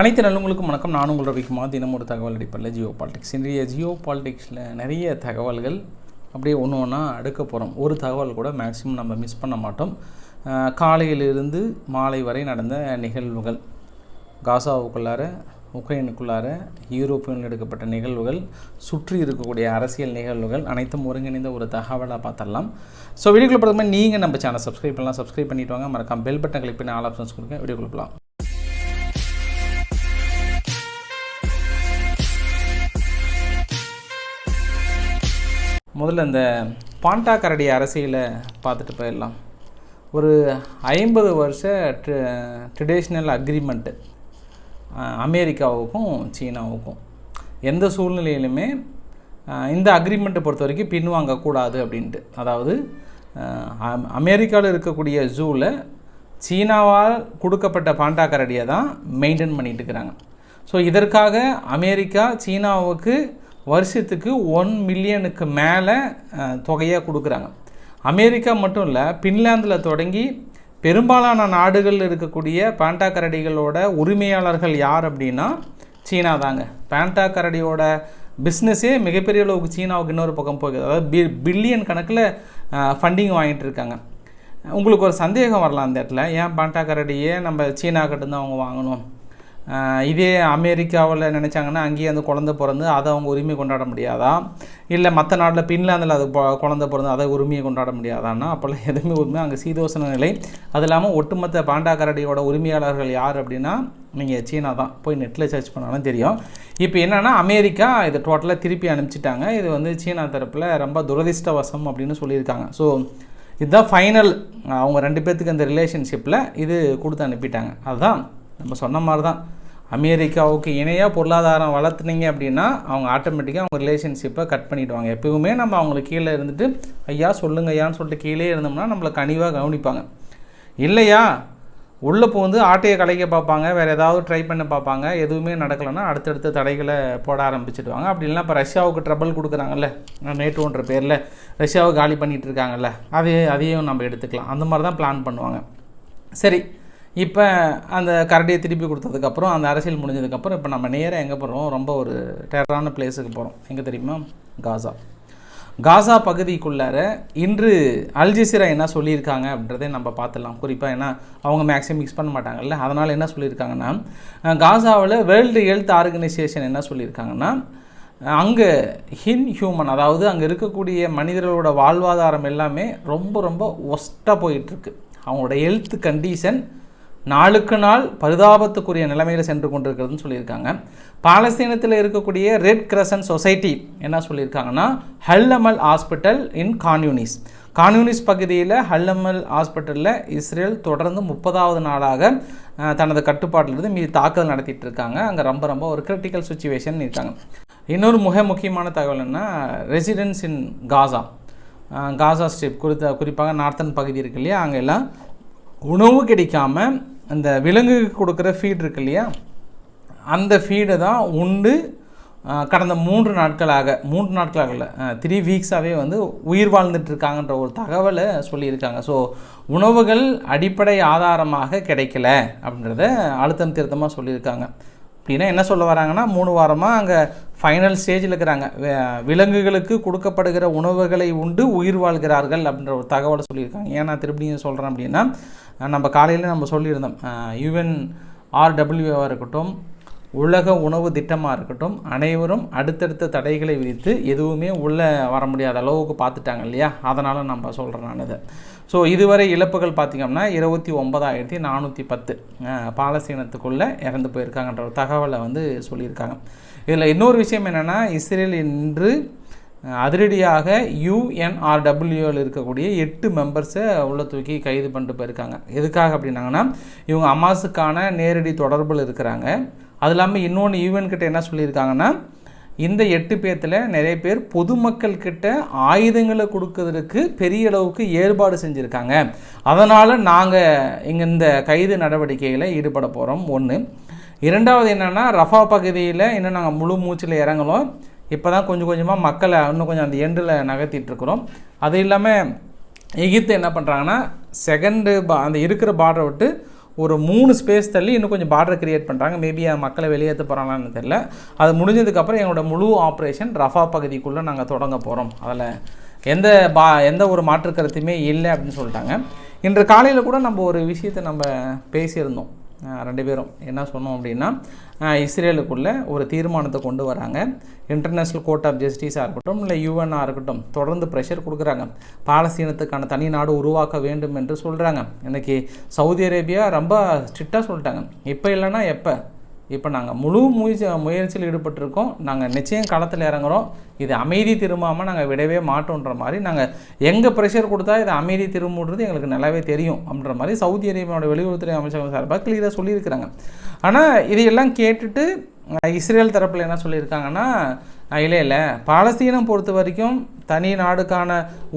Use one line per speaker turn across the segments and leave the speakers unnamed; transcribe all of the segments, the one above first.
அனைத்து நல்லவங்களுக்கும் வணக்கம். நான் உங்கள் ரவிக்குமார். தினம் ஒரு தகவல் அடிப்படையில் ஜியோ பாலிடிக்ஸ். இன்றைய ஜியோ பாலிடிக்ஸில் நிறைய தகவல்கள் அப்படியே ஒன்று ஒன்றா அடுக்க போகிறோம் ஒரு தகவல் கூட மேக்ஸிமம் நம்ம மிஸ் பண்ண மாட்டோம். காலையிலிருந்து மாலை வரை நடந்த நிகழ்வுகள். காசாவுக்குள்ளார உக்ரைனுக்குள்ளார யூரோப்பியன் எடுக்கப்பட்ட நிகழ்வுகள் சுற்றி இருக்கக்கூடிய அரசியல் நிகழ்வுகள் அனைத்தும் ஒருங்கிணைந்த ஒரு தகவலாக பார்த்துடலாம். ஸோ வீடியோக்குள்ள பார்த்துமே நீங்கள் நம்ம சேனல் சப்ஸ்கிரைப் பண்ணலாம். சப்ஸ்கிரைப் பண்ணிவிட்டு வாங்க. மறக்காம பெல் பட்டன் கிளிக் பண்ணி ஆல் ஆப்ஷன்ஸ் கொடுங்க. வீடியோக்குள்ள போகலாம் முதல்ல இந்த பாண்டா கரடி அரசியலை பார்த்துட்டு போயிடலாம். ஒரு ஐம்பது வருஷ ட்ரெடிஷ்னல் அக்ரிமெண்ட்டு அமெரிக்காவுக்கும் சீனாவுக்கும். எந்த சூழ்நிலையிலுமே இந்த அக்ரிமெண்ட்டை பொறுத்த வரைக்கும் பின்வாங்கக்கூடாது அப்படின்ட்டு. அதாவது அமெரிக்காவில் இருக்கக்கூடிய ஜூவில் சீனாவால் கொடுக்கப்பட்ட பாண்டா கரடியை தான் மெயின்டைன் பண்ணிகிட்டு இருக்கிறாங்க. ஸோ இதற்காக அமெரிக்கா சீனாவுக்கு வருஷத்துக்கு ஒன் மில்லியனுக்கு மேலே தொகையாக கொடுக்குறாங்க. அமெரிக்கா மட்டும் இல்லை பின்லாந்தில் தொடங்கி பெரும்பாலான நாடுகளில் இருக்கக்கூடிய பாண்டா கரடிகளோட உரிமையாளர்கள் யார் அப்படின்னா சீனா தாங்க. பேண்டா கரடியோட பிஸ்னஸே மிகப்பெரிய அளவுக்கு சீனாவுக்கு இன்னொரு பக்கம் போகுது. அதாவது பி பில்லியன் கணக்கில் ஃபண்டிங் வாங்கிட்டு இருக்காங்க. உங்களுக்கு ஒரு சந்தேகம் வரலாம் அந்த இடத்துல. ஏன் பாண்டா கரடியே நம்ம சீனா தான் அவங்க வாங்கணும்? இதே அமெரிக்காவில் நினச்சாங்கன்னா அங்கேயே அந்த குழந்தை பிறந்து அதை அவங்க உரிமை கொண்டாட முடியாதா? இல்லை மற்ற நாட்டில் பின்லாந்தில் அது குழந்தை பிறந்து அதை உரிமையை கொண்டாட முடியாதான்னா அப்போல்லாம் எதுவுமே உரிமை அங்கே சீதோசன நிலை. அது இல்லாமல் ஒட்டுமொத்த பாண்டா கரடியோட உரிமையாளர்கள் யார் அப்படின்னா நீங்கள் சீனா தான். போய் நெட்டில் சர்ச் பண்ணாலும் தெரியும். இப்போ என்னென்னா அமெரிக்கா இதை டோட்டலாக திருப்பி அனுப்பிச்சிட்டாங்க. இது வந்து சீனா தரப்பில் ரொம்ப துரதிர்ஷ்டவசம் அப்படின்னு சொல்லியிருக்காங்க. ஸோ இதுதான் ஃபைனல் அவங்க ரெண்டு பேர்த்துக்கு அந்த ரிலேஷன்ஷிப்பில் இது கொடுத்து அனுப்பிட்டாங்க. அதுதான். நம்ம சொன்ன மாதிரி தான் அமெரிக்காவுக்கு இணையாக பொருளாதாரம் வளர்த்துனீங்க அப்படின்னா அவங்க ஆட்டோமேட்டிக்காக அவங்க ரிலேஷன்ஷிப்பை கட் பண்ணிவிடுவாங்க எப்பவுமே நம்ம அவங்களுக்கு கீழே இருந்துட்டு ஐயா சொல்லுங்க ஐயான்னு சொல்லிட்டு கீழே இருந்தோம்னா நம்மளை கனிவாக கவனிப்பாங்க. இல்லையா? உள்ளே போந்து ஆட்டையை கலைக்க பார்ப்பாங்க. வேறு ஏதாவது ட்ரை பண்ண பார்ப்பாங்க. எதுவுமே நடக்கலைன்னா அடுத்தடுத்த தடைகளை போட ஆரம்பிச்சிடுவாங்க. அப்படி இல்லைனா இப்போ ரஷ்யாவுக்கு ட்ரபிள் கொடுக்குறாங்கல்ல நேட்டோன்ற பேரில் ரஷ்யாவை காலி பண்ணிகிட்டு இருக்காங்கல்ல அதையே அதையும் நம்ம எடுத்துக்கலாம். அந்த மாதிரி தான் பிளான் பண்ணுவாங்க. சரி இப்போ அந்த கரடியை திருப்பி கொடுத்ததுக்கப்புறம் அந்த அரசியல் முடிஞ்சதுக்கப்புறம் இப்போ நம்ம நேராக எங்கே போகிறோம் ரொம்ப ஒரு டெரரான பிளேஸுக்கு போகிறோம் எங்கே தெரியுமா? காசா. காசா பகுதிக்குள்ளார இன்று அல்ஜசிரா என்ன சொல்லியிருக்காங்க அப்படின்றதே நம்ம பார்த்துடலாம். குறிப்பாக ஏன்னா அவங்க மேக்ஸிமம் மிக்ஸ் பண்ண மாட்டாங்கல்ல. அதனால் என்ன சொல்லியிருக்காங்கன்னா காசாவில் வேர்ல்டு ஹெல்த் ஆர்கனைசேஷன் என்ன சொல்லியிருக்காங்கன்னா அங்கே ஹின் ஹியூமன் அதாவது அங்கே இருக்கக்கூடிய மனிதர்களோட வாழ்வாதாரம் எல்லாமே ரொம்ப ரொம்ப ஒஸ்ட்டாக போயிட்டுருக்கு. அவங்களோட ஹெல்த் கண்டிஷன் நாளுக்கு நாள் பரிதாபத்துக்குரிய நிலைமையில் சென்று கொண்டிருக்கிறதுன்னு சொல்லியிருக்காங்க. பாலஸ்தீனத்தில் இருக்கக்கூடிய ரெட் கிரசன் சொசைட்டி என்ன சொல்லியிருக்காங்கன்னா Al Amal hospital in Khan Younis Khan Younis பகுதியில் ஹல்லமல் ஹாஸ்பிட்டலில் இஸ்ரேல் தொடர்ந்து முப்பதாவது நாளாக தனது கட்டுப்பாட்டிலிருந்து மீது தாக்குதல் நடத்திட்டு இருக்காங்க அங்கே ரொம்ப ரொம்ப ஒரு கிரிட்டிக்கல் சுச்சுவேஷன் இருக்காங்க. இன்னொரு மிக முக்கியமான தகவல் என்ன? ரெசிடென்ஸ் இன் காசா காசா ஸ்ட்ரிப் குறித்த குறிப்பாக நார்த்தன் பகுதி இருக்கு இல்லையா? அங்கே எல்லாம் உணவு கிடைக்காம அந்த விலங்குக்கு கொடுக்குற ஃபீட் இருக்கு இல்லையா? அந்த ஃபீடை தான் உண்டு கடந்த மூன்று நாட்களாக மூன்று நாட்களாகல த்ரீ வீக்ஸாகவே வந்து உயிர் வாழ்ந்துட்டு இருக்காங்கன்ற ஒரு தகவலை சொல்லியிருக்காங்க. ஸோ உணவுகள் அடிப்படை ஆதாரமாக கிடைக்கல அப்படின்றத அழுத்தம் திருத்தமாக சொல்லியிருக்காங்க. அப்படின்னா என்ன சொல்ல வராங்கன்னா மூணு வாரமாக அங்கே ஃபைனல் ஸ்டேஜில் இருக்கிறாங்க. விலங்குகளுக்கு கொடுக்கப்படுகிற உணவுகளை உண்டு உயிர் வாழ்கிறார்கள் அப்படின்ற ஒரு தகவலை சொல்லியிருக்காங்க. ஏன் நான் திருப்பியும் சொல்கிறேன் அப்படின்னா நம்ம காலையில் நம்ம சொல்லியிருந்தோம் யுஎன் ஆர்டபிள்யூவாக இருக்கட்டும் உலக உணவு திட்டமாக இருக்கட்டும் அனைவரும் அடுத்தடுத்த தடைகளை விதித்து எதுவுமே உள்ளே வர முடியாத அளவுக்கு பார்த்துட்டாங்க இல்லையா? அதனால் நம்ம சொல்கிறேன் நான் இதை. ஸோ இதுவரை இழப்புகள் பார்த்திங்கன்னா இருபத்தி ஒன்பதாயிரத்தி நானூற்றி பத்து பாலஸ்தீனத்துக்குள்ளே இறந்து போயிருக்காங்கன்ற ஒரு தகவலை வந்து சொல்லியிருக்காங்க. இதில் இன்னொரு விஷயம் என்னென்னா இஸ்ரேல் இன்று அதிரடியாக யூஎன்ஆர்டபிள்யூவில் இருக்கக்கூடிய எட்டு மெம்பர்ஸை உள்ள தூக்கி கைது பண்ணிட்டு போயிருக்காங்க. எதுக்காக அப்படின்னாங்கன்னா இவங்க அமாஸுக்கான நேரடி தொடர்பில் இருக்கிறாங்க. அது இல்லாமல் இன்னொன்று யூஎன் கிட்ட என்ன சொல்லியிருக்காங்கன்னா இந்த எட்டு பேர்த்தில் நிறைய பேர் பொதுமக்கள் கிட்ட ஆயுதங்களை கொடுக்கறதுக்கு பெரிய அளவுக்கு ஏற்பாடு செஞ்சுருக்காங்க. அதனால் நாங்கள் இங்கே இந்த கைது நடவடிக்கையில் ஈடுபட போகிறோம் ஒன்று இரண்டாவது என்னென்னா ரஃபா பகுதியில் இன்னும் நாங்கள் முழு மூச்சில் இறங்கலாம் இப்போ தான் கொஞ்சம் கொஞ்சமாக மக்களை இன்னும் கொஞ்சம் அந்த எண்டில் நகர்த்திட்டுருக்குறோம் அது இல்லாமல் எகிப்து என்ன பண்ணுறாங்கன்னா செகண்டு பா அந்த இருக்கிற பார்டரை விட்டு ஒரு மூணு ஸ்பேஸ் தள்ளி இன்னும் கொஞ்சம் பார்டர் கிரியேட் பண்ணுறாங்க மேபி மக்களை வெளியேற்ற போகிறாங்கன்னு தெரியல. அது முடிஞ்சதுக்கப்புறம் எங்களோட முழு ஆப்ரேஷன் ரஃபா பகுதிக்குள்ளே நாங்கள் தொடங்க போகிறோம் அதில் எந்த பா எந்த ஒரு மாற்று கருத்துமே இல்லை அப்படின்னு சொல்லிட்டாங்க. இன்று காலையில் கூட நம்ம ஒரு விஷயத்தை நம்ம பேசியிருந்தோம். ரெண்டு பேரும். என்ன சொன்னோம் அப்படின்னா இஸ்ரேலுக்குள்ளே ஒரு தீர்மானத்தை கொண்டு வராங்க. இன்டர்நேஷ்னல் கோர்ட் ஆஃப் ஜஸ்டிஸாக இருக்கட்டும் இல்லை யூஎன்னாக இருக்கட்டும் தொடர்ந்து ப்ரெஷர் கொடுக்குறாங்க. பாலஸ்தீனத்துக்கான தனி நாடு உருவாக்க வேண்டும் என்று சொல்கிறாங்க இன்றைக்கி சவுதி அரேபியா ரொம்ப ஸ்ட்ரிக்டாக சொல்லிட்டாங்க. இப்போ இல்லைன்னா எப்போ? இப்போ நாங்கள் முழு முயற்சி முயற்சியில் ஈடுபட்டிருக்கோம். நாங்கள் நிச்சயம் களத்தில் இறங்குறோம். இது அமைதி திரும்பாமல் நாங்கள் விடவே மாட்டோன்ற மாதிரி நாங்கள் எங்கே ப்ரெஷர் கொடுத்தா இது அமைதி திரும்புன்றது எங்களுக்கு நல்லாவே தெரியும் அப்படின்ற மாதிரி சவுதி அரேபியாவோட வெளியுறவுத்துறை அமைச்சகம் சார்பாக கிளியராக சொல்லியிருக்கிறாங்க. ஆனால் இதையெல்லாம் கேட்டுட்டு இஸ்ரேல் தரப்பில் என்ன சொல்லியிருக்காங்கன்னா இல்லை இல்லை. பாலஸ்தீனம் பொறுத்த வரைக்கும் தனி நாடுக்கான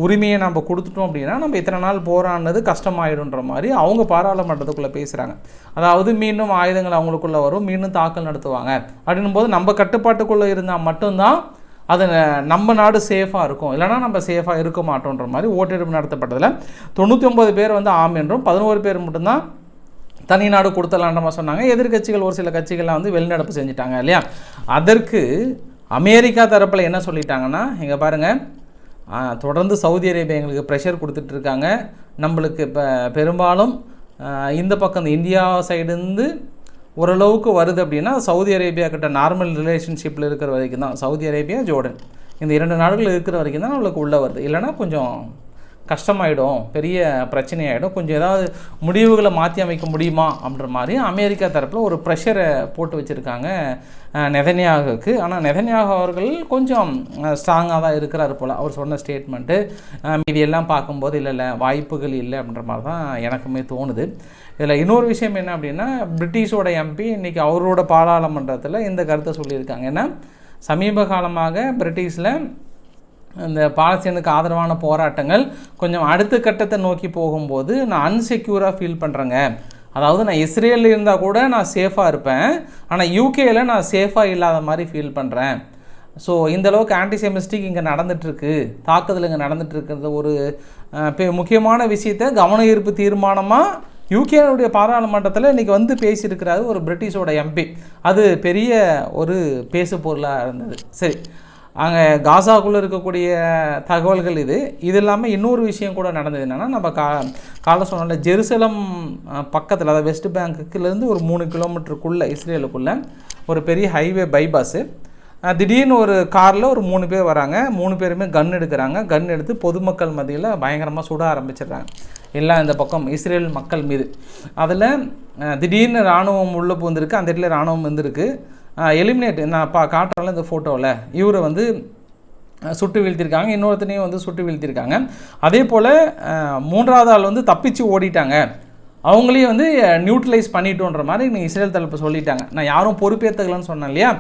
உரிமையை நம்ம கொடுத்துட்டோம் அப்படின்னா நம்ம இத்தனை நாள் போராடினது கஷ்டமாயிடுன்ற மாதிரி அவங்க பாராளுமன்றத்துக்குள்ளே பேசுகிறாங்க அதாவது மீண்டும் ஆயுதங்கள் அவங்களுக்குள்ளே வரும் மீண்டும் தாக்கல் நடத்துவாங்க. அப்படின்னும் போது நம்ம கட்டுப்பாட்டுக்குள்ளே இருந்தால் மட்டும்தான் அது நம்ம நாடு சேஃபாக இருக்கும். இல்லைனா நம்ம சேஃபாக இருக்க மாட்டோன்ற மாதிரி ஓட்டெடுப்பு நடத்தப்பட்டதில் தொண்ணூற்றி ஒம்பது பேர் வந்து ஆம் என்றும் பதினோரு பேர் மட்டும்தான் தனி நாடு கொடுத்தலான்ற மாதிரி சொன்னாங்க. எதிர்க்கட்சிகள் ஒரு சில கட்சிகள்லாம் வந்து வெளிநடப்பு செஞ்சுட்டாங்க இல்லையா? அதற்கு அமெரிக்கா தரப்பில் என்ன சொல்லிட்டாங்கன்னா இங்கே பாருங்கள் தொடர்ந்து சவுதி அரேபியா எங்களுக்கு ப்ரெஷர் கொடுத்துட்ருக்காங்க நம்மளுக்கு இப்போ பெரும்பாலும் இந்த பக்கம் இந்த இந்தியா சைடுந்து ஓரளவுக்கு வருது அப்படின்னா சவுதி அரேபியா கிட்ட நார்மல் ரிலேஷன்ஷிப்பில் இருக்கிற வரைக்கும் தான். Saudi Arabia Jordan. இந்த இரண்டு நாடுகள் இருக்கிற வரைக்கும் தான் நம்மளுக்கு உள்ளே வருது. இல்லைன்னா கொஞ்சம் கஷ்டமாயிடும் பெரிய பிரச்சனையாயிடும். கொஞ்சம் ஏதாவது முடிவுகளை மாற்றி அமைக்க முடியுமா அப்படின்ற மாதிரி அமெரிக்கா தரப்பில் ஒரு ப்ரெஷரை போட்டு வச்சுருக்காங்க நெதன்யாகுக்கு. ஆனால் நெதன்யாக அவர்கள் கொஞ்சம் ஸ்ட்ராங்காக தான் இருக்கிறார் போல். அவர் சொன்ன ஸ்டேட்மெண்ட்டு இது எல்லாம் பார்க்கும்போது இல்லை இல்லை வாய்ப்புகள் இல்லை அப்படின்ற மாதிரி தான் எனக்குமே தோணுது. இதில் இன்னொரு விஷயம் என்ன அப்படின்னா பிரிட்டிஷோட எம்பி இன்றைக்கி அவரோட பாராளுமன்றத்தில் இந்த கருத்தை சொல்லியிருக்காங்க. ஏன்னா சமீப காலமாக பிரிட்டிஷில் இந்த பாலஸ்தீனுக்கு ஆதரவான போராட்டங்கள் கொஞ்சம் அடுத்த கட்டத்தை நோக்கி போகும்போது நான் அன்செக்யூராக ஃபீல் பண்ணுறேங்க அதாவது நான் இஸ்ரேலில் இருந்தால் கூட நான் சேஃபாக இருப்பேன். ஆனால் யூகேயில் நான் சேஃபாக இல்லாத மாதிரி ஃபீல் பண்ணுறேன் ஸோ இந்தளவுக்கு ஆன்டிசெமிஸ்டிக் இங்கே நடந்துகிட்ருக்கு தாக்குதல் இங்கே நடந்துகிட்ருக்கிறது ஒரு பெ- முக்கியமான விஷயத்தை கவன ஈர்ப்பு தீர்மானமாக யூகேனுடைய பாராளுமன்றத்தில் இன்றைக்கி வந்து பேசியிருக்கிறாரு ஒரு பிரிட்டிஷோட எம்பி அது பெரிய ஒரு பேசு பொருளாக இருந்தது. சரி. அங்கே காசாக்குள்ளே இருக்கக்கூடிய தகவல்கள் இது. இது இல்லாமல் இன்னொரு விஷயம் கூட நடந்தது என்னென்னா நம்ம கா காலை சொன்னோம்ல ஜெருசலம் பக்கத்தில் அதாவது வெஸ்ட் பேங்க்குலேருந்து ஒரு மூணு கிலோமீட்டருக்குள்ளே இஸ்ரேலுக்குள்ளே ஒரு பெரிய ஹைவே பைபாஸு திடீர்னு ஒரு காரில் ஒரு மூணு பேர் வராங்க. மூணு பேருமே கன் எடுக்கிறாங்க. கன் எடுத்து பொதுமக்கள் மத்தியில் பயங்கரமாக சுட ஆரம்பிச்சிடுறாங்க. எல்லாம் இந்த பக்கம் இஸ்ரேல் மக்கள் மீது. அதில் திடீர்னு இராணுவம் உள்ளே பூந்திருக்கு அந்த இடத்துல இராணுவம் வந்திருக்கு. எலிமினேட் நான் பா காட்டுறல இந்த ஃபோட்டோவில் இவரை வந்து சுட்டு வீழ்த்திருக்காங்க. இன்னொருத்தனையும் வந்து சுட்டு வீழ்த்திருக்காங்க. அதே போல் மூன்றாவது ஆள் வந்து தப்பிச்சு ஓடிட்டாங்க. அவங்களையும் வந்து நியூட்ரலைஸ் பண்ணிட்டோன்ற மாதிரி நீங்கள் இஸ்ரேல் தரப்பு சொல்லிட்டாங்க. நான் யாரும் பொறுப்பேற்றுக்கலன்னு சொன்னேன் இல்லையா?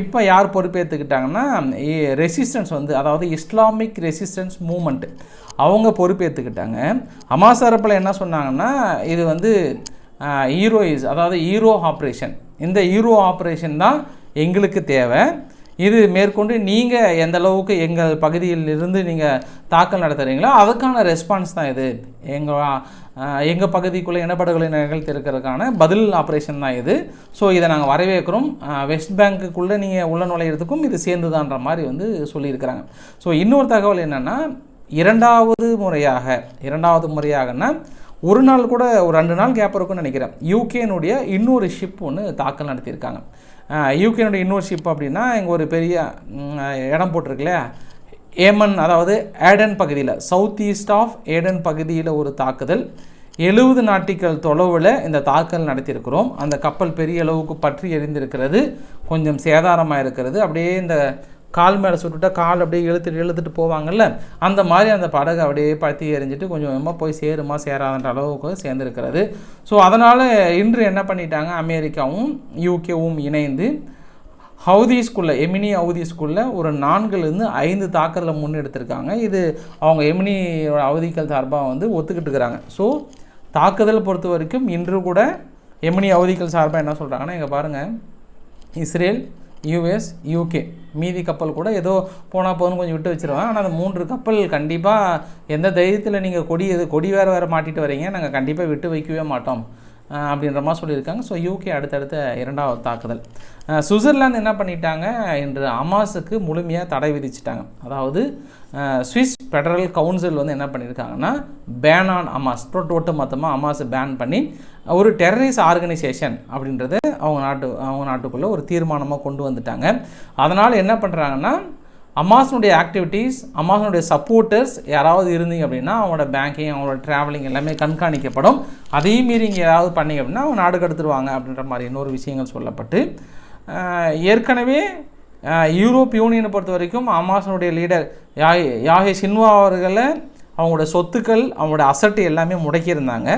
இப்போ யார் பொறுப்பேற்றுக்கிட்டாங்கன்னா ரெசிஸ்டன்ஸ் வந்து அதாவது இஸ்லாமிக் ரெசிஸ்டன்ஸ் மூமெண்ட்டு அவங்க பொறுப்பேற்றுக்கிட்டாங்க அமாசரப்பில் தரப்பில் என்ன சொன்னாங்கன்னா இது வந்து ஹீரோயிஸ் அதாவது ஹீரோ ஆப்ரேஷன் இந்த ஹீரோ ஆப்ரேஷன் தான் எங்களுக்கு தேவை. இது மேற்கொண்டு நீங்கள் எந்த அளவுக்கு எங்கள் பகுதியில் இருந்து நீங்கள் தாக்கல் நடத்துகிறீங்களோ அதுக்கான ரெஸ்பான்ஸ் தான் இது. எங்கள் எங்கள் பகுதிக்குள்ளே இனப்படுகொலை நிகழ்த்திருக்கிறதுக்கான பதில் ஆப்ரேஷன் தான் இது. ஸோ இதை நாங்கள் வரவேற்கிறோம். வெஸ்ட் பேங்க்குள்ளே நீங்கள் உள்ள நுழையிறதுக்கும் இது சேர்ந்துதான்ற மாதிரி வந்து சொல்லியிருக்கிறாங்க. ஸோ இன்னொரு தகவல் என்னென்னா இரண்டாவது முறையாக இரண்டாவது முறையாகன்னா ஒரு நாள் கூட ஒரு ரெண்டு நாள் கேப் இருக்கும்னு நினைக்கிறேன். யூகேனுடைய இன்னொரு ஷிப் ஒன்று தாக்கல் நடத்தியிருக்காங்க. யூகேனுடைய இன்னொரு ஷிப் அப்படின்னா இங்கே ஒரு பெரிய இடம் போட்டிருக்குல்ல ஏமன் அதாவது ஏடன் பகுதியில் சவுத் ஈஸ்ட் ஆஃப் ஏடன் பகுதியில் ஒரு தாக்குதல். எழுபது நாட்டிகள் தொலைவில் இந்த தாக்கல் நடத்தியிருக்கிறோம். அந்த கப்பல் பெரிய அளவுக்கு பற்றி எரிந்திருக்கிறது. கொஞ்சம் சேதாரமாக இருக்கிறது. அப்படியே இந்த கால் மேலே சுட்டுவிட்டா கால் அப்படியே இழுத்துட்டு இழுத்துட்டு போவாங்கல்ல? அந்த மாதிரி அந்த படகு அப்படியே பற்றி எரிஞ்சிட்டு கொஞ்சம் கொஞ்சமாக போய் சேருமா சேராதன்ற அளவுக்கு சேர்ந்துருக்கிறது. ஸோ அதனால் இன்று என்ன பண்ணிட்டாங்க? அமெரிக்காவும் யூகேவும் இணைந்து ஹவுதி ஸ்கூலில் எமினி ஹவுதி ஸ்கூலில் ஒரு நான்குலேருந்து ஐந்து தாக்குதலை முன்னெடுத்திருக்காங்க. இது அவங்க எமினியோட அவதிகள் சார்பாக வந்து ஒத்துக்கிட்டு இருக்கிறாங்க. ஸோ தாக்குதல் பொறுத்த வரைக்கும் இன்று கூட எமினி அவதிகள் சார்பாக என்ன சொல்கிறாங்கன்னா இங்கே பாருங்கள் இஸ்ரேல் யூஎஸ் யூகே மீதி கப்பல் கூட ஏதோ போனால் போதும் கொஞ்சம் விட்டு வச்சுருவேன் ஆனால் அந்த மூன்று கப்பல் கண்டிப்பாக எந்த தைரியத்தில் நீங்கள் கொடி எது கொடி வேறு வேறு மாட்டிட்டு வரீங்க நாங்கள் கண்டிப்பாக விட்டு வைக்கவே மாட்டோம். அப்படின்ற மாதிரி சொல்லியிருக்காங்க. ஸோ யூகே அடுத்தடுத்த இரண்டாவது தாக்குதல். சுவிட்சர்லாந்து என்ன பண்ணிட்டாங்க இன்று அமாஸுக்கு முழுமையாக தடை விதிச்சிட்டாங்க. அதாவது சுவிஸ் ஃபெடரல் கவுன்சில் வந்து என்ன பண்ணியிருக்காங்கன்னா பேன் ஆன் அமாஸ் ஒட்டு மொத்தமாக அமாஸை பேன் பண்ணி ஒரு டெரரிஸ்ட் ஆர்கனைசேஷன் அப்படின்றத அவங்க நாட்டு அவங்க நாட்டுக்குள்ளே ஒரு தீர்மானமாக கொண்டு வந்துட்டாங்க. அதனால் என்ன பண்ணுறாங்கன்னா அமாசனுடைய ஆக்டிவிட்டீஸ் அமாசனுடைய சப்போர்ட்டர்ஸ் யாராவது இருந்தீங்க அப்படின்னா அவங்களோட பேங்கிங் அவங்களோட ட்ராவலிங் எல்லாமே கண்காணிக்கப்படும். அதையும் மீறி இங்கே யாராவது பண்ணீங்க அப்படின்னா அவங்க நாடு கடத்துருவாங்க அப்படின்ற மாதிரி இன்னொரு விஷயங்கள் சொல்லப்பட்டு ஏற்கனவே யூரோப் யூனியனை பொறுத்த வரைக்கும் அமாசனுடைய லீடர் யாஹே யாகே சின்வா அவர்களை அவங்களோட சொத்துக்கள் அவங்களோட அசட்டு எல்லாமே முடக்கியிருந்தாங்க.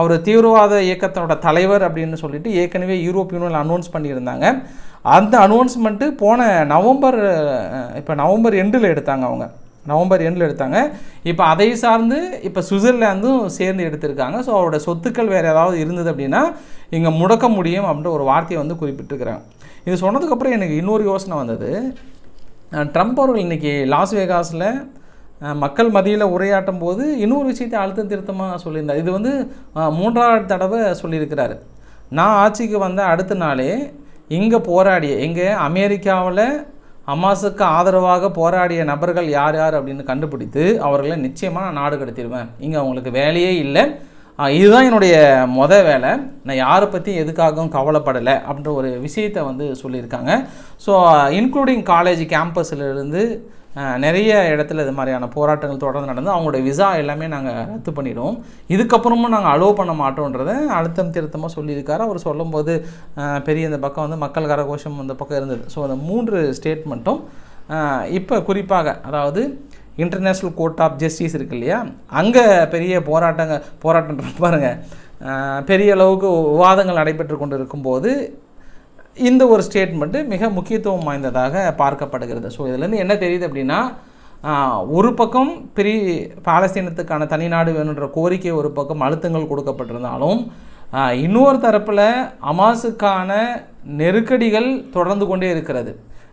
அவர் தீவிரவாத இயக்கத்தோட தலைவர் அப்படின்னு சொல்லிட்டு ஏற்கனவே யூரோப் யூனியன் அனௌன்ஸ் பண்ணியிருந்தாங்க. அந்த அனௌன்ஸ்மெண்ட்டு போன நவம்பர் இப்போ நவம்பர் எண்டில் எடுத்தாங்க அவங்க. நவம்பர் எண்டில் எடுத்தாங்க. இப்போ அதை சார்ந்து இப்போ சுவிட்சர்லாந்தும் சேர்ந்து எடுத்திருக்காங்க. ஸோ அவரோட சொத்துக்கள் வேறு ஏதாவது இருந்தது அப்படின்னா இங்கே முடக்க முடியும் அப்படின்ற ஒரு வார்த்தையை வந்து குறிப்பிட்டிருக்கிறாங்க. இது சொன்னதுக்கப்புறம் எனக்கு இன்னொரு யோசனை வந்தது. ட்ரம்ப் அவர்கள் இன்றைக்கி லாஸ் வேகாஸில் மக்கள் மத்தியில் உரையாட்டும் போது இன்னொரு விஷயத்தை அழுத்த திருத்தமாக சொல்லியிருந்தார். இது வந்து மூன்றாவது தடவை சொல்லியிருக்கிறாரு. நான் ஆட்சிக்கு வந்த அடுத்த நாளே இங்கே போராடிய இங்கே அமெரிக்காவில் ஹமாஸுக்கு ஆதரவாக போராடிய நபர்கள் யார் யார் அப்படின்னு கண்டுபிடித்து அவர்களை நிச்சயமாக நான் நாடு கடத்திடுவேன். இங்கே அவங்களுக்கு வேலையே இல்லை. இதுதான் என்னுடைய மொத வேலை. நான் யாரை பற்றி எதுக்காகவும் கவலைப்படலை அப்படின்ற ஒரு விஷயத்தை வந்து சொல்லியிருக்காங்க. ஸோ இன்க்ளூடிங் காலேஜ் கேம்பஸிலிருந்து நிறைய இடத்துல இது மாதிரியான போராட்டங்கள் தொடர்ந்து நடந்து அவங்களுடைய விசா எல்லாமே நாங்கள் ரத்து பண்ணிடுவோம். இதுக்கப்புறமும் நாங்கள் அலோவ் பண்ண மாட்டோன்றதை அழுத்தம் திருத்தமாக சொல்லியிருக்காரு. அவர் சொல்லும்போது பெரிய இந்த பக்கம் வந்து மக்கள் கரகோஷம் அந்த பக்கம் இருந்தது. ஸோ அந்த மூன்று ஸ்டேட்மெண்ட்டும் இப்போ குறிப்பாக அதாவது இன்டர்நேஷ்னல் கோர்ட் ஆஃப் ஜஸ்டிஸ் இருக்கு இல்லையா? அங்கே பெரிய போராட்டங்க போராட்டம் பாருங்க பெரிய அளவுக்கு விவாதங்கள் நடைபெற்று கொண்டு இருக்கும்போது இந்த ஒரு ஸ்டேட்மெண்ட்டு மிக முக்கியத்துவம் வாய்ந்ததாக பார்க்கப்படுகிறது. ஸோ இதுலேருந்து என்ன தெரியுது அப்படின்னா ஒரு பக்கம் பெரிய பாலஸ்தீனத்துக்கான தனிநாடு வேணுன்ற கோரிக்கை ஒரு பக்கம் அழுத்தங்கள் கொடுக்கப்பட்டிருந்தாலும் இன்னொரு தரப்பில் அமாஸுக்கான நெருக்கடிகள் தொடர்ந்து கொண்டே இருக்கிறது.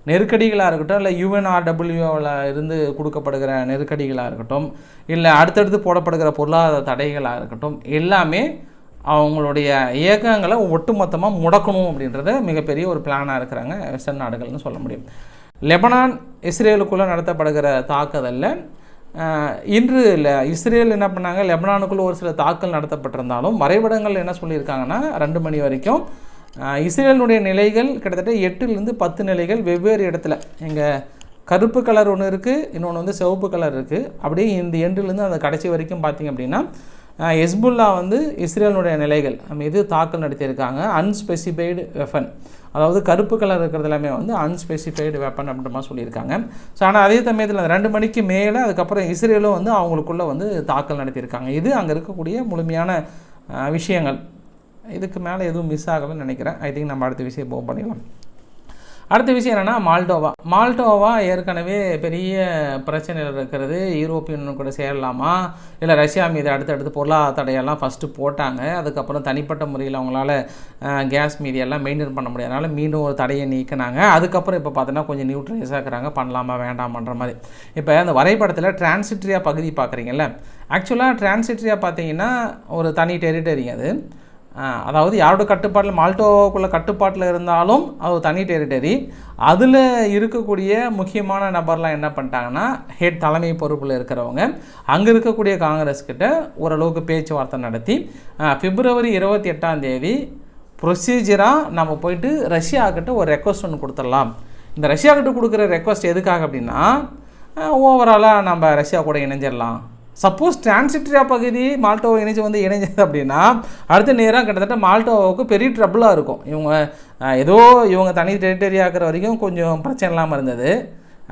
நெருக்கடிகளாக இருக்கட்டும் இல்லை யூஎன்ஆர்டபிள்யூவில் இருந்து கொடுக்கப்படுகிற நெருக்கடிகளாக இருக்கட்டும் இல்லை அடுத்தடுத்து போடப்படுகிற பொருளாதார தடைகளாக இருக்கட்டும் எல்லாமே அவங்களுடைய இயக்கங்களை ஒட்டுமொத்தமாக முடக்கணும் அப்படின்றத மிகப்பெரிய ஒரு பிளானாக இருக்கிறாங்க வெஸ்டர்ன் நாடுகள்னு சொல்ல முடியும். லெபனான் இஸ்ரேலுக்குள்ளே நடத்தப்படுகிற தாக்குதலில் இன்று இல்லை இஸ்ரேல் என்ன பண்ணாங்க? லெபனானுக்குள்ளே ஒரு சில தாக்கல் நடத்தப்பட்டிருந்தாலும் வரைபடங்கள் என்ன சொல்லியிருக்காங்கன்னா ரெண்டு மணி வரைக்கும் இஸ்ரேலினுடைய நிலைகள் கிட்டத்தட்ட எட்டுலேருந்து பத்து நிலைகள் வெவ்வேறு இடத்துல. எங்கள் கருப்பு கலர் ஒன்று இருக்குது இன்னொன்று வந்து சிவப்பு கலர் இருக்குது அப்படியே இந்த எண்டுலேருந்து அந்த கடைசி வரைக்கும் பார்த்தீங்க அப்படின்னா எஸ்புல்லா வந்து இஸ்ரேலினுடைய நிலைகள் மீது தாக்கல் நடத்தியிருக்காங்க. அன்ஸ்பெசிஃபைடு வெப்பன் அதாவது கருப்பு கலர் இருக்கிறது எல்லாமே வந்து அன்ஸ்பெசிஃபைடு வெப்பன் அப்படின்ற மாதிரி சொல்லியிருக்காங்க. ஸோ ஆனால் அதே சமயத்தில் அந்த ரெண்டு மணிக்கு மேலே அதுக்கப்புறம் இஸ்ரேலும் வந்து அவங்களுக்குள்ளே வந்து தாக்கல் நடத்தியிருக்காங்க. இது அங்கே இருக்கக்கூடிய முழுமையான விஷயங்கள். இதுக்கு மேலே எதுவும் மிஸ் ஆகலைன்னு நினைக்கிறேன். ஐ திங்க் நம்ம அடுத்த விஷயம் போக பண்ணிடலாம். அடுத்த விஷயம் என்னென்னா மால்டோவா. மால்டோவா ஏற்கனவே பெரிய பிரச்சனையில் இருக்கிறது. யூரோப்பியன் கூட சேரலாமா? இல்லை ரஷ்யா மீது அடுத்தடுத்து பொருளாதார தடையெல்லாம் ஃபஸ்ட்டு போட்டாங்க. அதுக்கப்புறம் தனிப்பட்ட முறையில் அவங்களால கேஸ் மீதி எல்லாம் மெயின்டைன் பண்ண முடியாதனால மீண்டும் ஒரு தடையை நீக்கினாங்க. அதுக்கப்புறம் இப்போ பார்த்தோன்னா கொஞ்சம் நியூட்ரலைஸாக இருக்கிறாங்க. பண்ணலாமா வேண்டாமான்ற மாதிரி. இப்போ அந்த வரைபடத்தில் டிரான்சிட்ரியா பகுதி பார்க்குறீங்கல்ல ஆக்சுவலாக டிரான்சிட்ரியா பார்த்தீங்கன்னா ஒரு தனி டெரிட்டரி அது. அதாவது யாரோட கட்டுப்பாட்டில் மால்டோவுக்குள்ள கட்டுப்பாட்டில் இருந்தாலும் அது தனி டெரிட்டரி அதில் இருக்கக்கூடிய முக்கியமான நபர்லாம் என்ன பண்ணிட்டாங்கன்னா ஹெட் தலைமை பொறுப்பில் இருக்கிறவங்க. அங்கே இருக்கக்கூடிய காங்கிரஸ் கிட்ட ஓரளவுக்கு பேச்சுவார்த்தை நடத்தி பிப்ரவரி இருபத்தி எட்டாம் தேதி ப்ரொசீஜராக நம்ம போயிட்டு ரஷ்யாக்கிட்ட ஒரு ரெக்வஸ்ட் ஒன்று கொடுத்துடலாம். இந்த ரஷ்யாக்கிட்ட கொடுக்குற ரெக்வஸ்ட் எதுக்காக அப்படின்னா ஓவராலாக நம்ம ரஷ்யா கூட இணைஞ்சிடலாம். சப்போஸ் டிரான்சிட்ரியா பகுதி மால்டோவை இணைச்சு வந்து இணைஞ்சது அப்படின்னா அடுத்த நேரம் கிட்டத்தட்ட மால்டோவுக்கு பெரிய ட்ரபுளாக இருக்கும். இவங்க ஏதோ இவங்க தனி டெரிட்டரி ஆக்கிற வரைக்கும் கொஞ்சம் பிரச்சனை இல்லாமல் இருந்தது.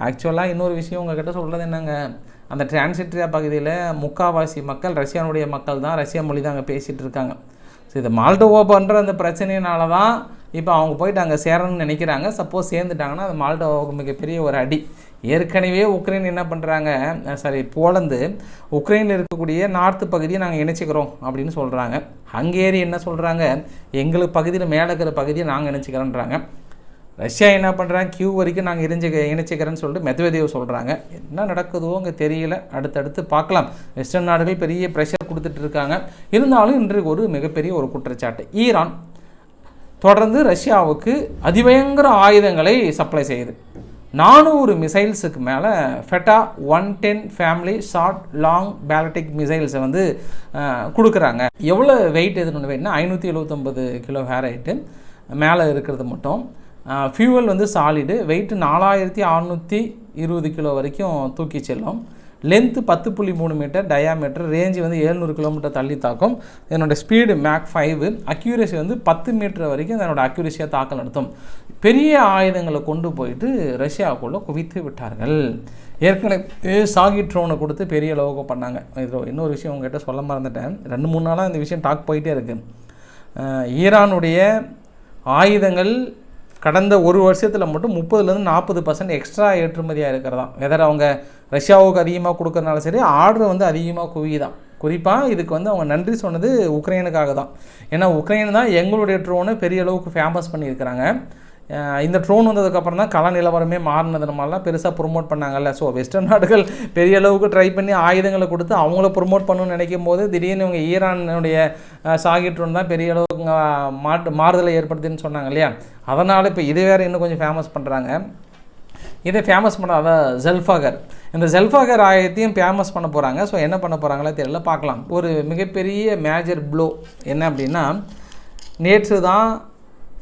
ஆக்சுவலாக இன்னொரு விஷயம் உங்ககிட்ட சொல்கிறது என்னங்க? அந்த டிரான்சிட்ரியா பகுதியில் முக்காவாசி மக்கள் ரஷ்யானுடைய மக்கள் தான் ரஷ்யா மொழி தான் அங்கே பேசிகிட்டு இருக்காங்க. ஸோ இது மால்டோவா பண்ணுற அந்த பிரச்சனையினால தான் இப்போ அவங்க போயிட்டு அங்கே சேரணும்னு நினைக்கிறாங்க. சப்போஸ் சேர்ந்துட்டாங்கன்னா அது மால்டோவாவுக்கு மிகப்பெரிய ஒரு அடி. ஏற்கனவே உக்ரைன் என்ன பண்ணுறாங்க சாரி போலந்து உக்ரைனில் இருக்கக்கூடிய நார்த்து பகுதியை நாங்கள் இணைச்சிக்கிறோம் அப்படின்னு சொல்கிறாங்க ஹங்கேரி என்ன சொல்கிறாங்க எங்களுக்கு பகுதியில் மேலே இருக்கிற பகுதியை நாங்கள் இணைச்சிக்கிறோன்றாங்க. ரஷ்யா என்ன பண்ணுறாங்க கியூ வரைக்கும் நாங்கள் இணைஞ்சு இணைச்சிக்கிறேன்னு சொல்லிட்டு மெத்வதேவ் சொல்கிறாங்க என்ன நடக்குதோ அங்கே தெரியல. அடுத்தடுத்து பார்க்கலாம். வெஸ்டர்ன் நாடுகள் பெரிய ப்ரெஷர் கொடுத்துட்டு இருக்காங்க. இருந்தாலும் இன்றைக்கு ஒரு மிகப்பெரிய ஒரு குற்றச்சாட்டு. ஈரான் தொடர்ந்து ரஷ்யாவுக்கு அதிபயங்கர ஆயுதங்களை சப்ளை செய்யுது. நானூறு மிசைல்ஸுக்கு மேலே Fateh one ten family short long ballistic மிசைல்ஸை வந்து கொடுக்குறாங்க. எவ்வளோ வெயிட் எதுன்னு வெயிட்னா ஐநூற்றி எழுபத்தொம்பது கிலோ ஹேரைட்டு மேலே இருக்கிறது மட்டும். ஃபியூவல் வந்து சாலிடு வெயிட் நாலாயிரத்தி அறநூற்றி இருபது கிலோ வரைக்கும் தூக்கி செல்லும். லென்த்து பத்து புள்ளி மூணு மீட்டர் டயாமீட்டர் ரேஞ்சு வந்து ஏழ்நூறு கிலோமீட்டர் தள்ளி தாக்கும். இதனோட ஸ்பீடு மேக் ஃபைவ் அக்யூரேசி வந்து பத்து மீட்டர் வரைக்கும் இதனோட அக்யூரேசியாக தாக்கல் நடத்தும். பெரிய ஆயுதங்களை கொண்டு போயிட்டு ரஷ்யாவுக்குள்ளே குவித்து விட்டார்கள். ஏற்கனவே சாகி ட்ரோனை கொடுத்து பெரிய அளவுக்கு பண்ணாங்க. இதில் இன்னொரு விஷயம் உங்ககிட்ட சொல்ல மறந்துட்டேன். ரெண்டு மூணு நாளாக இந்த விஷயம் டாக் போயிட்டே இருக்குது ஈரானுடைய ஆயுதங்கள் கடந்த ஒரு வருஷத்தில் மட்டும் முப்பதுலேருந்து நாற்பது பர்சன்ட் எக்ஸ்ட்ரா ஏற்றுமதியாக இருக்கிறதான் வெதர் அவங்க ரஷ்யாவுக்கு அதிகமாக கொடுக்கறனால சரி ஆர்டர் வந்து அதிகமாக குவியுதான் குறிப்பாக இதுக்கு வந்து அவங்க நன்றி சொன்னது உக்ரைனுக்காக தான் ஏன்னா உக்ரைன் தான் எங்களுடைய ட்ரோனை பெரிய அளவுக்கு ஃபேமஸ் பண்ணியிருக்கிறாங்க. இந்த ட்ரோன் வந்ததுக்கப்புறம் தான் கல நிலவரமே மாறினதுனாலலாம் பெருசாக ப்ரொமோட் பண்ணாங்கல்ல. ஸோ வெஸ்டர்ன் நாடுகள் பெரிய அளவுக்கு ட்ரை பண்ணி ஆயுதங்களை கொடுத்து அவங்கள ப்ரொமோட் பண்ணணும்னு நினைக்கும் போது திடீர்னு இவங்க ஈரானுடைய அஹ், சாகி ட்ரோன் தான் பெரிய அளவுக்கு மாட்டு மாற்று மாறுதலை ஏற்படுத்துன்னு சொன்னாங்க இல்லையா? அதனால் இப்போ இது வேறு இன்னும் கொஞ்சம் ஃபேமஸ் பண்ணுறாங்க இதை ஃபேமஸ் பண்ண அதான் ஜெல்ஃபாகர் இந்த ஜெல்ஃபாகர் ஆயத்தையும் ஃபேமஸ் பண்ண போகிறாங்க ஸோ என்ன பண்ண போகிறாங்களோ தெரியல பார்க்கலாம். ஒரு மிகப்பெரிய மேஜர் ப்ளோ என்ன அப்படின்னா நேற்று தான்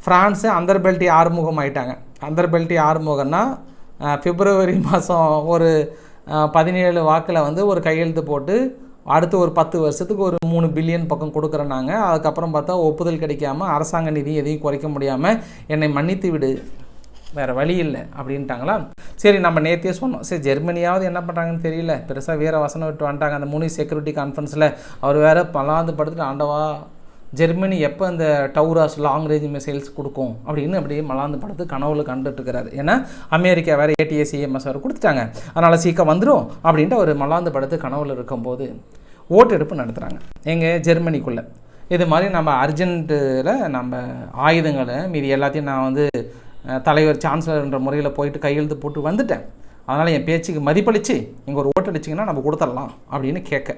ஃப்ரான்ஸு அந்தர்பெல்ட்டி ஆறுமுகம் ஆயிட்டாங்க அந்தர்பெல்ட்டி ஆறுமுகம்னா பிப்ரவரி மாதம் ஒரு பதினேழு வாக்கில் வந்து ஒரு கையெழுத்து போட்டு அடுத்து ஒரு பத்து வருஷத்துக்கு ஒரு மூணு பில்லியன் பக்கம் கொடுக்குறனாங்க அதுக்கப்புறம் பார்த்தா ஒப்புதல் கிடைக்காம அரசாங்க நிதி எதையும் குறைக்க முடியாமல் என்னை மன்னித்து விடு. வேறு வழி இல்லை அப்படின்ட்டாங்களா? சரி நம்ம நேத்தியே சொன்னோம். சரி ஜெர்மனியாவது என்ன பண்ணுறாங்கன்னு தெரியல. பெருசாக வீர வசனம் விட்டு வந்துட்டாங்க. அந்த மூணு செக்யூரிட்டி கான்ஃபரன்ஸில் அவர் வேறு பலாந்து படுத்துட்டு ஆண்டவா ஜெர்மனி எப்போ இந்த டவுராஸ் லாங் ரேஞ்ச் மிசைல்ஸ் கொடுக்கும் அப்படின்னு அப்படியே மலாந்து படுத்து கனவுல கண்டுட்டுருக்கிறாரு ஏன்னா அமெரிக்கா வேறு ஏடிஎஸ் இஎம்எஸ் வேறு கொடுத்துட்டாங்க. அதனால் சீக்கிரம் வந்துடும் அப்படின்ட்டு அவர் மலாந்து படுத்து கனவுல இருக்கும்போது ஓட்டெடுப்பு நடத்துகிறாங்க எங்கள் ஜெர்மனிக்குள்ளே. இது மாதிரி நம்ம அர்ஜென்ட்டில் நம்ம ஆயுதங்களை மீதி எல்லாத்தையும் நான் வந்து தலைவர் சான்சலர்ன்ற முறையில் போயிட்டு கையெழுத்து போட்டு வந்துட்டேன். அதனால் என் பேச்சுக்கு மதிப்பளித்து இங்கே ஒரு ஓட்டு அடிச்சிங்கன்னா நம்ம கொடுத்துடலாம் அப்படின்னு கேட்க.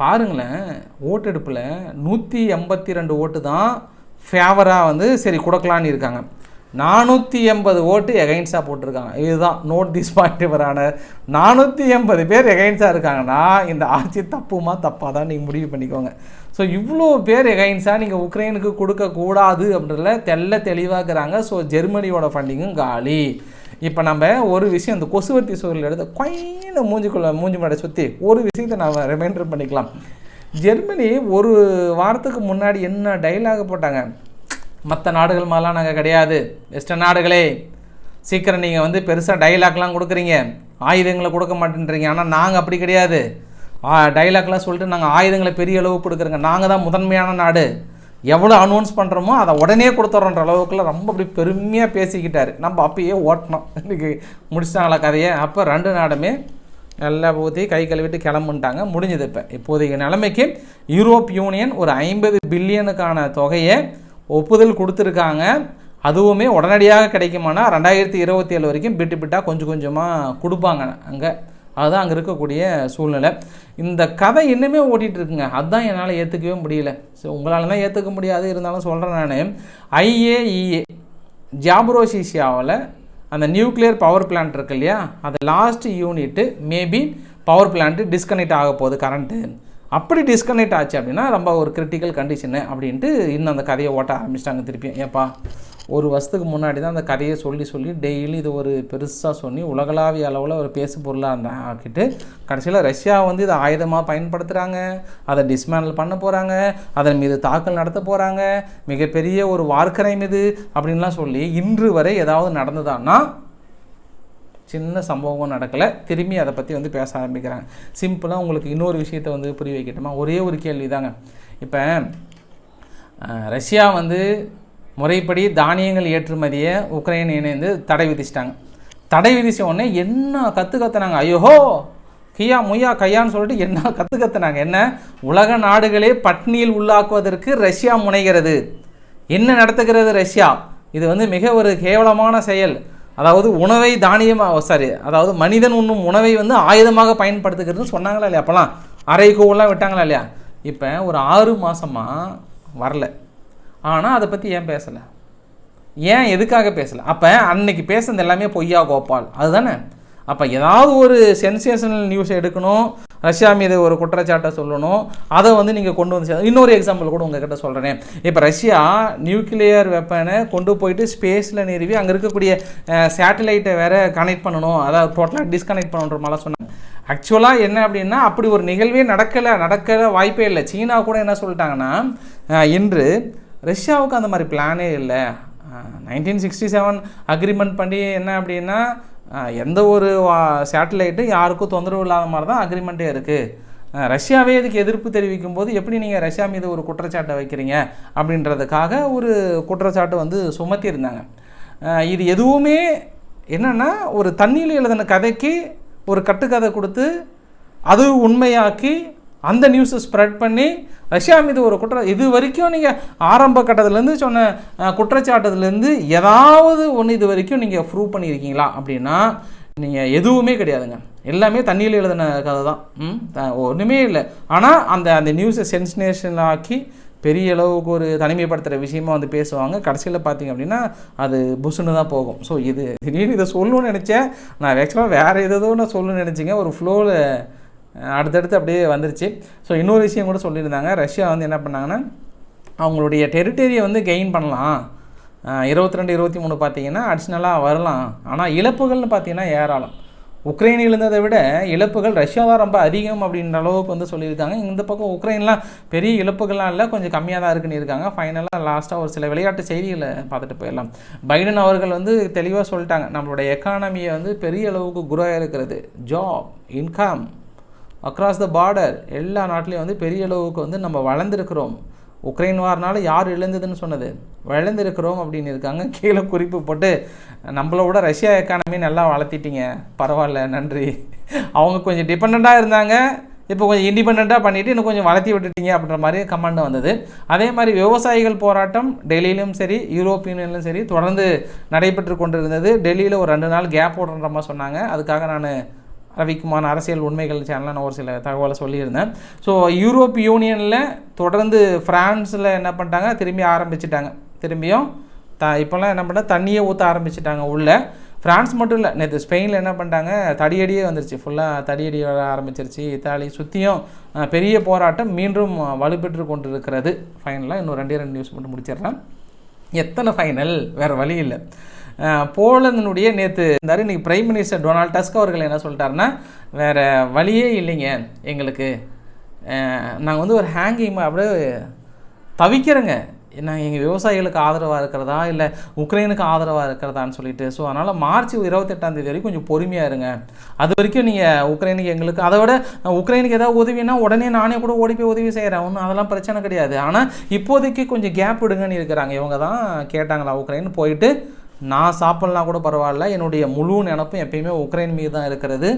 பாருங்களேன் ஓட்டெடுப்பில் நூற்றி எண்பத்தி ரெண்டு ஓட்டு தான் ஃபேவராக வந்து சரி கொடுக்கலான்னு இருக்காங்க. நானூற்றி எண்பது ஓட்டு எகைன்ஸாக போட்டிருக்காங்க. இதுதான் நோட் திஸ் பாயிண்ட் வரான நானூற்றி எண்பது பேர் எகைன்ஸாக இருக்காங்கன்னா இந்த ஆட்சி தப்புமா தப்பாக தான் நீங்கள் முடிவு பண்ணிக்கோங்க. ஸோ இவ்வளோ பேர் எகைன்ஸாக நீங்கள் உக்ரைனுக்கு கொடுக்கக்கூடாது அப்படின்றத தெல்ல தெளிவாக்குறாங்க ஸோ ஜெர்மனியோட ஃபண்டிங்கும் காலி. இப்போ நம்ம ஒரு விஷயம் இந்த கொசுவர்த்தி சூழல் எடுத்து கொயின்னு மூஞ்சிக்குள்ள மூஞ்சி மாடை சுற்றி ஒரு விஷயத்தை நம்ம ரிமைண்டர் பண்ணிக்கலாம். ஜெர்மனி ஒரு வாரத்துக்கு முன்னாடி என்ன டைலாக போட்டாங்க? மற்ற நாடுகள் மாதிரிலாம் நாங்கள் கிடையாது. வெஸ்டர்ன் நாடுகளே சீக்கிரம் நீங்கள் வந்து பெருசாக டைலாக்லாம் கொடுக்குறீங்க. ஆயுதங்களை கொடுக்க மாட்டேன்றீங்க. ஆனால் நாங்கள் அப்படி கிடையாது. டைலாக்லாம் சொல்லிட்டு நாங்கள் ஆயுதங்களை பெரிய அளவு கொடுக்குறோங்க. நாங்கள் தான் முதன்மையான நாடு. எவ்வளோ அனௌன்ஸ் பண்ணுறோமோ அதை உடனே கொடுத்துட்றோன்ற அளவுக்குள்ள ரொம்ப அப்படி பெருமையாக பேசிக்கிட்டார். நம்ம அப்பயே ஓட்டினோம் இன்றைக்கி முடிச்சிட்டாங்களா கதையை? அப்போ ரெண்டு நாடுமே நல்லா ஊற்றி கை கழுவிட்டு கிளம்புன்ட்டாங்க. முடிஞ்சது இப்போ. இப்போதைய நிலைமைக்கு யூரோப் யூனியன் ஒரு ஐம்பது பில்லியனுக்கான தொகையை ஒப்புதல் கொடுத்துருக்காங்க. அதுவுமே உடனடியாக கிடைக்குமானா ரெண்டாயிரத்தி இருபத்தி ஏழு வரைக்கும் பிட்டு பிட்டாக கொஞ்சம் கொஞ்சமாக கொடுப்பாங்க அங்கே. அதுதான் அங்கே இருக்கக்கூடிய சூழ்நிலை. இந்த கதை இன்னுமே ஓட்டிகிட்டு இருக்குங்க அதுதான் என்னால் ஏற்றுக்கவே முடியல. ஸோ உங்களால் தான் ஏற்றுக்க முடியாது. இருந்தாலும் சொல்கிறேன் நான். ஐஏஇஏ ஜாப்ரோசிஷியாவில் அந்த நியூக்ளியர் பவர் பிளான்ட் இருக்கு இல்லையா? அது last unit maybe power plant disconnect ஆக போகுது கரண்ட்டு அப்படி டிஸ்கனெக்ட் ஆச்சு அப்படின்னா ரொம்ப ஒரு கிரிட்டிக்கல் கண்டிஷனு அப்படின்ட்டு இன்னும் அந்த கதையை ஓட்ட ஆரம்பிச்சிட்டாங்க திருப்பி ஏப்பா ஒரு வருஷத்துக்கு முன்னாடி தான் அந்த கதையை சொல்லி சொல்லி டெய்லி இது ஒரு பெருசாக சொல்லி உலகளாவிய அளவில் ஒரு பேசு பொருளாக இருந்தா ஆக்கிட்டு கடைசியில் ரஷ்யா வந்து இதை ஆயுதமாக பயன்படுத்துகிறாங்க அதை டிஸ்மேண்டில் பண்ண போகிறாங்க அதன் மீது தாக்கல் நடத்த போகிறாங்க மிகப்பெரிய ஒரு வார்க்கரை மீது அப்படின்லாம் சொல்லி இன்று வரை ஏதாவது நடந்ததான்னா சின்ன சம்பவம் நடக்கலை. திரும்பி அதை பற்றி வந்து பேச ஆரம்பிக்கிறாங்க. சிம்பிளாக உங்களுக்கு இன்னொரு விஷயத்தை வந்து புரிய வைக்கட்டுமா? ஒரே ஒரு கேள்வி தாங்க இப்போ ரஷ்யா வந்து முறைப்படி தானியங்கள் ஏற்றுமதியை உக்ரைன் இணைந்து தடை விதிச்சிட்டாங்க. தடை விதிச்ச உடனே என்ன கற்று கத்துனாங்க? ஐயோஹோ கியா முய்யா கையான்னு சொல்லிட்டு என்ன கற்று கத்துனாங்க? என்ன? உலக நாடுகளே பட்னியில் உள்ளாக்குவதற்கு ரஷ்யா முனைகிறது. என்ன நடத்துகிறது ரஷ்யா? இது வந்து மிக ஒரு கேவலமான செயல். அதாவது உணவை தானியமாக சாரி அதாவது மனிதன் உண்ணும் உணவை வந்து ஆயுதமாக பயன்படுத்துகிறதுன்னு சொன்னாங்களா இல்லையா? அப்போல்லாம் அரைக்கோவெல்லாம் விட்டாங்களா இல்லையா? இப்போ ஒரு ஆறு மாதமாக வரல. ஆனால் அதை பற்றி ஏன் பேசலை? ஏன் எதுக்காக பேசலை? அப்போ அன்னைக்கு பேசுனது எல்லாமே பொய்யா கோபால். அதுதானே? அப்போ ஏதாவது ஒரு சென்சேஷனல் நியூஸ் எடுக்கணும் ரஷ்யா மீது ஒரு குற்றச்சாட்டை சொல்லணும் அதை வந்து நீங்கள் கொண்டு வந்து இன்னொரு எக்ஸாம்பிள் கூட உங்ககிட்ட சொல்கிறேன் இப்போ ரஷ்யா நியூக்ளியர் வெப்பனை கொண்டு போயிட்டு ஸ்பேஸில் நிறுவி அங்கே இருக்கக்கூடிய சேட்டலைட்டை வேற கனெக்ட் பண்ணணும். அதாவது டோட்டலாக டிஸ்கனெக்ட் பண்ணுற மாதிரிலாம் சொன்னாங்க. ஆக்சுவலாக என்ன அப்படின்னா அப்படி ஒரு நிகழ்வே நடக்கலை நடக்கிற வாய்ப்பே இல்லை. சீனா கூட என்ன சொல்லிட்டாங்கன்னா இன்று ரஷ்யாவுக்கு அந்த மாதிரி பிளானே இல்லை. நைன்டீன் சிக்ஸ்டி செவன் அக்ரிமெண்ட் பண்ணி என்ன அப்படின்னா எந்த ஒரு சேட்டலைட்டும் யாருக்கும் தொந்தரவு இல்லாத மாதிரி தான் அக்ரிமெண்ட்டே இருக்குது ரஷ்யாவே இதுக்கு எதிர்ப்பு தெரிவிக்கும் போது எப்படி நீங்கள் ரஷ்யா மீது ஒரு குற்றச்சாட்டை வைக்கிறீங்க அப்படின்றதுக்காக ஒரு குற்றச்சாட்டு வந்து சுமத்தியிருந்தாங்க. இது எதுவுமே என்னென்னா ஒரு தண்ணியில் எழுதின கதைக்கு ஒரு கட்டுக்கதை கொடுத்து அது உண்மையாக்கி அந்த நியூஸை ஸ்ப்ரெட் பண்ணி ரஷ்யா மீது ஒரு குற்ற இது வரைக்கும் நீங்கள் ஆரம்ப கட்டத்துலேருந்து சொன்ன குற்றச்சாட்டத்துலேருந்து ஏதாவது ஒன்று இது வரைக்கும் நீங்கள் ப்ரூவ் பண்ணியிருக்கீங்களா? அப்படின்னா நீங்கள் எதுவுமே கிடையாதுங்க. எல்லாமே தண்ணியில் எழுதின கதை தான். ஒன்றுமே இல்லை. ஆனால் அந்த அந்த நியூஸை சென்சினேஷன் ஆக்கி பெரிய அளவுக்கு ஒரு தனிமைப்படுத்துகிற விஷயமா வந்து பேசுவாங்க. கடைசியில் பார்த்தீங்க அப்படின்னா அது புஷுன்னு தான் போகும். ஸோ இது திடீர்னு இதை சொல்லணும்னு நினச்சேன். நான் ஆக்சுவலாக வேறு எதோ நான் சொல்லணும்னு நினச்சிங்க. ஒரு ஃப்ளோவில் அடுத்தடுத்து அப்படியே வந்துருச்சு. ஸோ இன்னொரு விஷயம் கூட சொல்லியிருந்தாங்க. ரஷ்யா வந்து என்ன பண்ணாங்கன்னா அவங்களுடைய டெரிட்டரியை வந்து கெயின் பண்ணலாம். இருபத்தி ரெண்டு இருபத்தி மூணு பார்த்தீங்கன்னா அடிஷ்னலாக வரலாம். ஆனால் இழப்புகள்னு பார்த்தீங்கன்னா ஏராளம். உக்ரைன் இழந்ததை விட இழப்புகள் ரஷ்யா தான் ரொம்ப அதிகம் அப்படின்ற அளவுக்கு வந்து சொல்லியிருக்காங்க. இந்த பக்கம் உக்ரைன்லாம் பெரிய இழப்புகள்லாம் இல்லை. கொஞ்சம் கம்மியாக தான் இருக்குன்னு இருக்காங்க. ஃபைனலாக லாஸ்ட்டாக ஒரு சில விளையாட்டு செய்திகளை பார்த்துட்டு போயிடலாம். பைடன் அவர்கள் வந்து தெளிவாக சொல்லிட்டாங்க. நம்மளுடைய எக்கானமியை வந்து பெரிய அளவுக்கு குரோயாக இருக்கிறது job income across the border எல்லா நாட்டிலையும் வந்து பெரிய அளவுக்கு வந்து நம்ம வளர்ந்துருக்கிறோம். உக்ரைன் வார்னால யார் இழந்ததுன்னு சொன்னது? வளர்ந்துருக்கிறோம் அப்படின்னு இருக்காங்க. கீழே குறிப்பு போட்டு நம்மளை விட ரஷ்யா எக்கானமி நல்லா வளர்த்திட்டீங்க. பரவாயில்ல நன்றி. அவங்க கொஞ்சம் டிபெண்ட்டாக இருந்தாங்க. இப்போ கொஞ்சம் இண்டிபெண்ட்டாக பண்ணிவிட்டு இன்னும் கொஞ்சம் வளர்த்தி விட்டுட்டீங்க அப்படின்ற மாதிரி கமெண்ட் வந்தது. அதே மாதிரி விவசாயிகள் போராட்டம் டெல்லியிலும் சரி யூரோப்பியனிலும் சரி தொடர்ந்து நடைபெற்று கொண்டிருந்தது. டெல்லியில் ஒரு ரெண்டு நாள் கேப் போடுற மாதிரி சொன்னாங்க. அதுக்காக நான் ரவிக்குமார் அரசியல் உண்மைகள் சேனலில் நான் ஒரு சில தகவலை சொல்லியிருந்தேன். ஸோ யூரோப் யூனியனில் தொடர்ந்து ஃப்ரான்ஸில் என்ன பண்ணிட்டாங்க? திரும்பி ஆரம்பிச்சிட்டாங்க. திரும்பியும் த இப்போல்லாம் என்ன பண்ணால் தண்ணியை ஊற்ற ஆரம்பிச்சிட்டாங்க உள்ள. ஃப்ரான்ஸ் மட்டும் இல்லை நேற்று ஸ்பெயினில் என்ன பண்ணிட்டாங்க? தடியடியே வந்துருச்சு. ஃபுல்லாக தடியடி வர ஆரம்பிச்சிருச்சு. இத்தாலி சுற்றியும் பெரிய போராட்டம் மீண்டும் வலுப்பெற்று கொண்டு இருக்கிறது ஃபைனலாக இன்னும் ரெண்டே ரெண்டு நியூஸ் மட்டும் முடிச்சிடுறேன். எத்தனை ஃபைனல் வேறு வழி இல்லை. போலந்தினுடைய நேற்று இருந்தார். இன்னைக்கு பிரைம் மினிஸ்டர் டொனால்ட் டஸ்க் அவர்கள் என்ன சொல்லிட்டாருன்னா வேறு வழியே இல்லைங்க. எங்களுக்கு நாங்கள் வந்து ஒரு ஹேங்கிங் அப்படியே தவிக்கிறேங்க. நாங்கள் எங்கள் விவசாயிகளுக்கு ஆதரவாக இருக்கிறதா? இல்லை உக்ரைனுக்கு ஆதரவாக இருக்கிறதான்னு சொல்லிட்டு. ஸோ அதனால் மார்ச் இருபத்தெட்டாம் தேதி வரைக்கும் கொஞ்சம் பொறுமையாக இருங்க. அது வரைக்கும் நீங்கள் உக்ரைனுக்கு எங்களுக்கு அதை விட உக்ரைனுக்கு ஏதாவது உதவினா உடனே நானே கூட ஓடி போய் உதவி செய்கிறேன் ஒன்றும் அதெல்லாம் பிரச்சனை கிடையாது. ஆனால் இப்போதைக்கு கொஞ்சம் கேப் விடுங்கன்னு இருக்கிறாங்க. இவங்க தான் கேட்டாங்களா உக்ரைன் போயிட்டு நான் சாப்பிட்லாம் கூட பரவாயில்ல. என்னுடைய முழு நினப்பும் எப்பயுமே உக்ரைன் மீது தான் இருக்கிறது.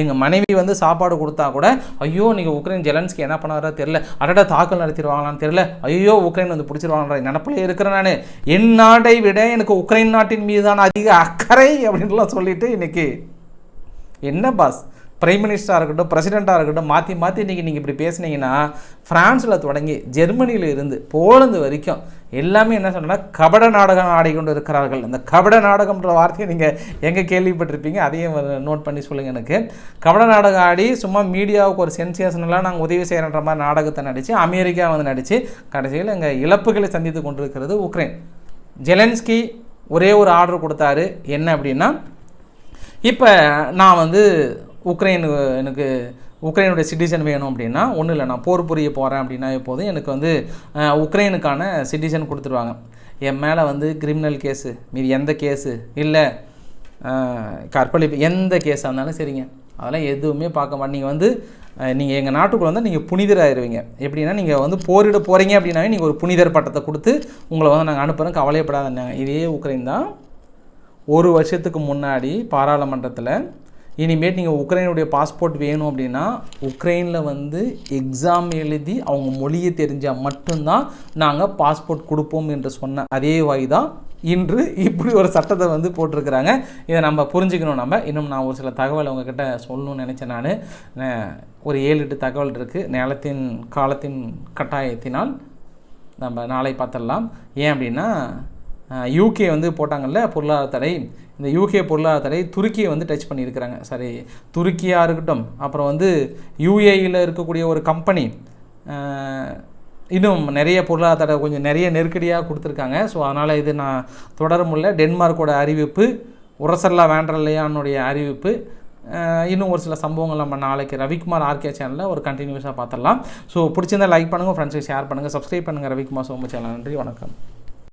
எங்கள் மனைவி வந்து சாப்பாடு கொடுத்தா கூட ஐயோ நீங்கள் உக்ரைன் ஜெலன்ஸ்க்கு என்ன பண்ணாரோ தெரில அடடா தாக்கல் நடத்திடுவாங்களான்னு தெரில ஐயோ உக்ரைன் வந்து பிடிச்சிருவாங்கன்ற நினப்பில் இருக்கிறேன் நான். என் நாட்டை விட எனக்கு உக்ரைன் நாட்டின் மீதான அதிக அக்கறை அப்படின்லாம் சொல்லிட்டு இன்னைக்கு. என்ன பாஸ் பிரைம் மினிஸ்டராக இருக்கட்டும் பிரசிடெண்ட்டாக இருக்கட்டும் மாற்றி மாற்றி இன்றைக்கி நீங்கள் இப்படி பேசுனீங்கன்னா ஃப்ரான்ஸில் தொடங்கி ஜெர்மனியில் இருந்து போலந்து வரைக்கும் எல்லாமே என்ன சொன்னால் கபட நாடகம் ஆடிக்கொண்டு இருக்கிறார்கள். அந்த கபட நாடகம்ன்ற வார்த்தையை நீங்கள் எங்கே கேள்விப்பட்டிருப்பீங்க அதையும் நோட் பண்ணி சொல்லுங்கள் எனக்கு. கபட நாடகம் ஆடி சும்மா மீடியாவுக்கு ஒரு சென்சேஷனெலாம் நாங்கள் உதவி செய்கிறன்ற மாதிரி நாடகத்தை நடித்து அமெரிக்கா வந்து நடித்து கடைசியில் எங்கள் இழப்புகளை சந்தித்து கொண்டிருக்கிறது உக்ரைன். ஜெலன்ஸ்கி ஒரே ஒரு ஆர்டர் கொடுத்தாரு. என்ன அப்படின்னா இப்போ நான் வந்து உக்ரைனு எனக்கு உக்ரைனுடைய சிட்டிசன் வேணும் அப்படின்னா ஒன்றும் இல்லை நான் போர் புரிய போகிறேன் அப்படின்னா எப்போதும் எனக்கு வந்து உக்ரைனுக்கான சிட்டிசன் கொடுத்துருவாங்க. என் மேலே வந்து கிரிமினல் கேஸு மீதி எந்த கேஸு இல்லை கற்பழிப்பு எந்த கேஸாக இருந்தாலும் சரிங்க. அதெல்லாம் எதுவுமே பார்க்க மாட்டேன். நீங்கள் வந்து நீங்கள் எங்கள் நாட்டுக்குள்ளே வந்து நீங்கள் புனிதராயிருவீங்க. எப்படின்னா நீங்கள் வந்து போரிட போகிறீங்க அப்படின்னாவே நீங்கள் ஒரு புனிதர் பட்டத்தை கொடுத்து உங்களை வந்து நாங்கள் அனுப்புகிறோம் கவலையப்படாதன்னாங்க இதே உக்ரைன் தான். ஒரு வருஷத்துக்கு முன்னாடி பாராளுமன்றத்தில் இனிமேட் நீங்கள் உக்ரைனுடைய பாஸ்போர்ட் வேணும் அப்படின்னா உக்ரைனில் வந்து எக்ஸாம் எழுதி அவங்க மொழியை தெரிஞ்சால் மட்டும்தான் நாங்கள் பாஸ்போர்ட் கொடுப்போம் என்று சொன்ன அதே வாய் தான் இன்று இப்படி ஒரு சட்டத்தை வந்து போட்டிருக்கிறாங்க. இதை நம்ம புரிஞ்சுக்கணும் நம்ம. இன்னும் நான் ஒரு சில தகவல் உங்ககிட்ட சொல்லணும்னு நினச்சேன் நான். ஒரு ஏழு எட்டு தகவல் இருக்குது நேலத்தின் காலத்தின் கட்டாயத்தினால் நம்ம நாளை பார்த்துடலாம். ஏன் அப்படின்னா யூகே வந்து போட்டாங்கல்ல பொருளாதார தடை. இந்த யூகே பொருளாதார தடை துருக்கியை வந்து டச் பண்ணியிருக்கிறாங்க. சரி துருக்கியாக இருக்கட்டும் அப்புறம் வந்து யூஏயில் இருக்கக்கூடிய ஒரு கம்பெனி இன்னும் நிறைய பொருளாதார தடை கொஞ்சம் நிறைய நெருக்கடியாக கொடுத்துருக்காங்க. ஸோ அதனால் இது நான் தொடர முடியல. டென்மார்க்கோட அறிவிப்பு உரசல்லா வேண்டர்லையானுடைய அறிவிப்பு இன்னும் ஒரு சில சம்பவங்கள் நம்ம நாளைக்கு ரவிக்குமார் ஆர்கே சேனலில் ஒரு கண்டினியூஸாக பார்த்துடலாம். ஸோ பிடிச்சிருந்தால் லைக் பண்ணுங்கள் ஃப்ரெண்ட்ஸுக்கு ஷேர் பண்ணுங்கள் சப்ஸ்கிரைப் பண்ணுங்கள் ரவிக்குமார் சோமு சேனல் நன்றி வணக்கம்.